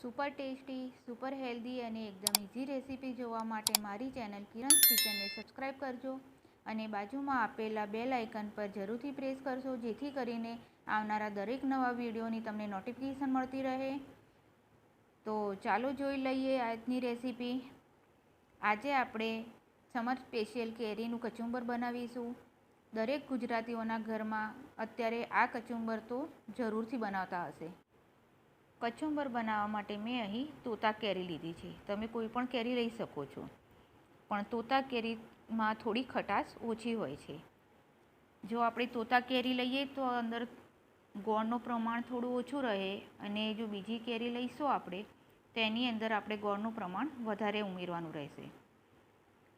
Super tasty, super healthy અને એકદમ easy recipe જોવા માટે મારી ચેનલ કિરણ્સ કિચનને સબસ્ક્રાઈબ કરજો અને બાજુમાં આપેલા બેલ આઇકન પર જરૂરથી પ્રેસ કરશો, જેથી કરીને આવનારા દરેક નવા વિડીયોની તમને નોટિફિકેશન મળતી રહે. તો ચાલો જોઈ લઈએ આજની રેસીપી. આજે આપણે સમર સ્પેશિયલ કેરીનું કચુંબર બનાવીશું. દરેક ગુજરાતીઓના ઘરમાં અત્યારે આ કચુંબર તો જરૂરથી બનાવતા હશે. કચુંબર બનાવવા માટે મેં અહીં તોતા કેરી લીધી છે. તમે કોઈ પણ કેરી લઈ શકો છો. પણ તોતા કેરીમાં થોડી ખટાશ ઓછી હોય છે. જો આપણે તોતા કેરી લઈએ તો અંદર ગોળનું પ્રમાણ થોડું ઓછું રહે અને જો બીજી કેરી લઈશું આપણે, તેની અંદર આપણે ગોળનું પ્રમાણ વધારે ઉમેરવાનું રહેશે.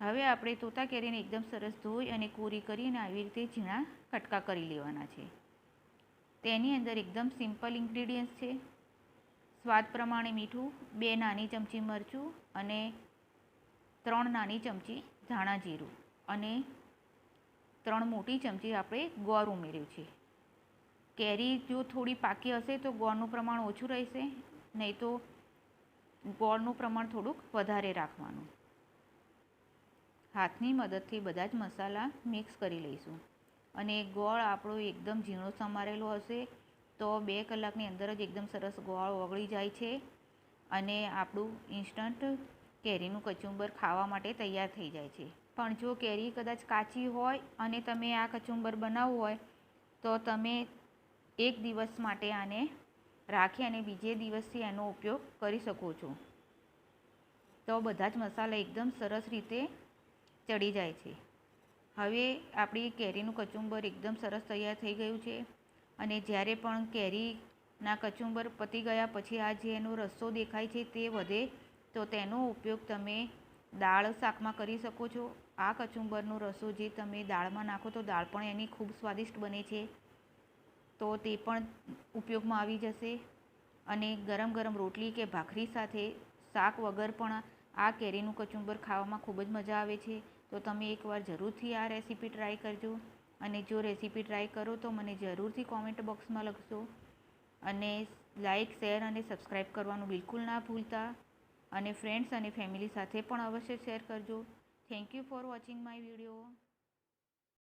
હવે આપણે તોતા કેરીને એકદમ સરસ ધોઈ અને કોરી કરીને આવી રીતે ઝીણા કટકા કરી લેવાના છે. તેની અંદર એકદમ સિમ્પલ ઇન્ગ્રીડિયન્ટ્સ છે. સ્વાદ પ્રમાણે મીઠું, બે નાની ચમચી મરચું અને ત્રણ નાની ચમચી ધાણા જીરું અને ત્રણ મોટી ચમચી આપણે ગોળ ઉમેર્યું છે. કેરી જો થોડી પાકી હશે તો ગોળનું પ્રમાણ ઓછું રહેશે, નહીં તો ગોળનું પ્રમાણ થોડુંક વધારે રાખવાનું. હાથની મદદથી બધા જ મસાલા મિક્સ કરી લઈશું. અને ગોળ આપણો એકદમ ઝીણો સમારેલો હશે તો બે કલાકની અંદર જ એકદમ સરસ ગોળ ઓગળી જાય છે અને આપણું ઇન્સ્ટન્ટ કેરીનું કચુંબર ખાવા માટે તૈયાર થઈ જાય છે. પણ જો કેરી કદાચ કાચી હોય અને તમે આ કચુંબર બનાવવું હોય, તો તમે એક દિવસ માટે આને રાખી અને બીજે દિવસથી એનો ઉપયોગ કરી શકો છો. તો બધા જ મસાલા એકદમ સરસ રીતે ચડી જાય છે. હવે આપણી કેરીનું કચુંબર એકદમ સરસ તૈયાર થઈ ગયું છે. અને જ્યારે પણ કેરીના કચુંબર પતી ગયા પછી આ જે એનો રસ્સો દેખાય છે તે વધે, તો તેનો ઉપયોગ તમે દાળ શાકમાં કરી શકો છો. આ કચુંબરનો રસો જે તમે દાળમાં નાખો તો દાળ પણ એની ખૂબ સ્વાદિષ્ટ બને છે. તો તે પણ ઉપયોગમાં આવી જશે. અને ગરમ ગરમ રોટલી કે ભાખરી સાથે શાક વગર પણ આ કેરીનું કચુંબર ખાવામાં ખૂબ જ મજા આવે છે. તો તમે એકવાર જરૂરથી આ રેસીપી ટ્રાય કરજો. અને જો રેસીપી ટ્રાય કરો તો મને જરૂરથી કોમેન્ટ બોક્સમાં લખશો અને લાઇક શેર અને સબસ્ક્રાઈબ કરવાનું બિલકુલ ના ભૂલતા. અને ફ્રેન્ડ્સ અને ફેમિલી સાથે પણ અવશ્ય શેર કરજો. Thank you for watching my video